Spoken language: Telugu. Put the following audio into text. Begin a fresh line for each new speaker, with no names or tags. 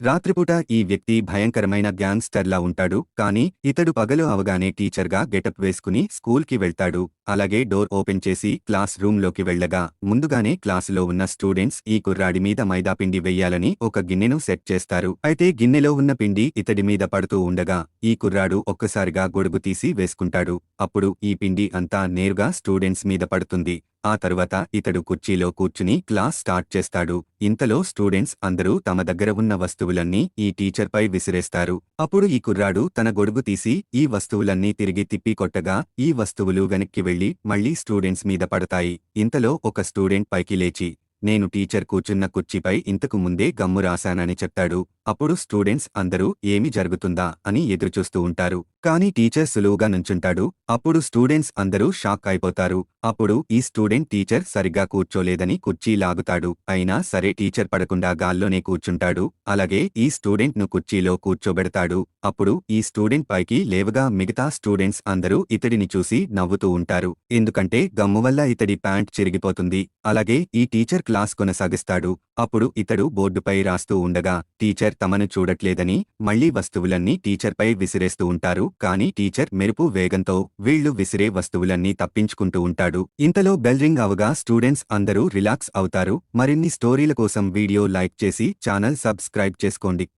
రాత్రిపూట ఈ వ్యక్తి భయంకరమైన గ్యాంగ్స్టర్లా ఉంటాడు కానీ ఇతడు పగలు అవగానే టీచర్గా గెటప్ వేసుకుని స్కూల్కి వెళ్తాడు. అలాగే డోర్ ఓపెన్ చేసి క్లాస్ రూంలోకి వెళ్ళగా ముందుగానే క్లాసులో ఉన్న స్టూడెంట్స్ ఈ కుర్రాడి మీద మైదా పిండి వెయ్యాలని ఒక గిన్నెను సెట్ చేస్తారు. అయితే గిన్నెలో ఉన్న పిండి ఇతడి మీద పడుతూ ఉండగా ఈ కుర్రాడు ఒక్కసారిగా గొడుగు తీసి వేసుకుంటాడు. అప్పుడు ఈ పిండి అంతా నేరుగా స్టూడెంట్స్ మీద పడుతుంది. ఆ తరువాత ఇతడు కుర్చీలో కూర్చుని క్లాస్ స్టార్ట్ చేస్తాడు. ఇంతలో స్టూడెంట్స్ అందరూ తమ దగ్గర ఉన్న వస్తువులన్నీ ఈ టీచర్పై విసిరేస్తారు. అప్పుడు ఈ కుర్రాడు తన గొడుగు తీసి ఈ వస్తువులన్నీ తిరిగి తిప్పి కొట్టగా ఈ వస్తువులు వెనక్కి వెళ్ళి మళ్ళీ స్టూడెంట్స్ మీద పడతాయి. ఇంతలో ఒక స్టూడెంట్ పైకి లేచి నేను టీచర్ కూర్చున్న కుర్చీపై ఇంతకు ముందే గమ్ము రాశానని చెప్తాడు. అప్పుడు స్టూడెంట్స్ అందరూ ఏమి జరుగుతుందా? అని ఎదురుచూస్తూ ఉంటారు. కానీ టీచర్ సులువుగా నుంచుంటాడు. అప్పుడు స్టూడెంట్స్ అందరూ షాక్ అయిపోతారు. అప్పుడు ఈ స్టూడెంట్ టీచర్ సరిగ్గా కూర్చోలేదని కుర్చీ లాగుతాడు. అయినా సరే టీచర్ పడకుండా గాల్లోనే కూర్చుంటాడు. అలాగే ఈ స్టూడెంట్ను కుర్చీలో కూర్చోబెడతాడు. అప్పుడు ఈ స్టూడెంట్ పైకి లేవగా మిగతా స్టూడెంట్స్ అందరూ ఇతడిని చూసి నవ్వుతూ ఉంటారు. ఎందుకంటే గమ్ము వల్ల ఇతడి ప్యాంట్ చిరిగిపోతుంది. అలాగే ఈ టీచర్ క్లాస్ కొనసాగిస్తాడు. అప్పుడు ఇతడు బోర్డుపై రాస్తూ ఉండగా టీచర్ తమను చూడట్లేదని మళ్ళీ వస్తువులన్నీ టీచర్పై విసిరేస్తూ ఉంటారు కానీ టీచర్ మెరుపు వేగంతో వీళ్ళు విసిరే వస్తువులన్నీ తప్పించుకుంటూ ఉంటాడు. ఇంతలో బెల్ రింగ్ అవగా స్టూడెంట్స్ అందరూ రిలాక్స్ అవుతారు. మరిన్ని స్టోరీల కోసం వీడియో లైక్ చేసి ఛానల్ సబ్స్క్రైబ్ చేసుకోండి.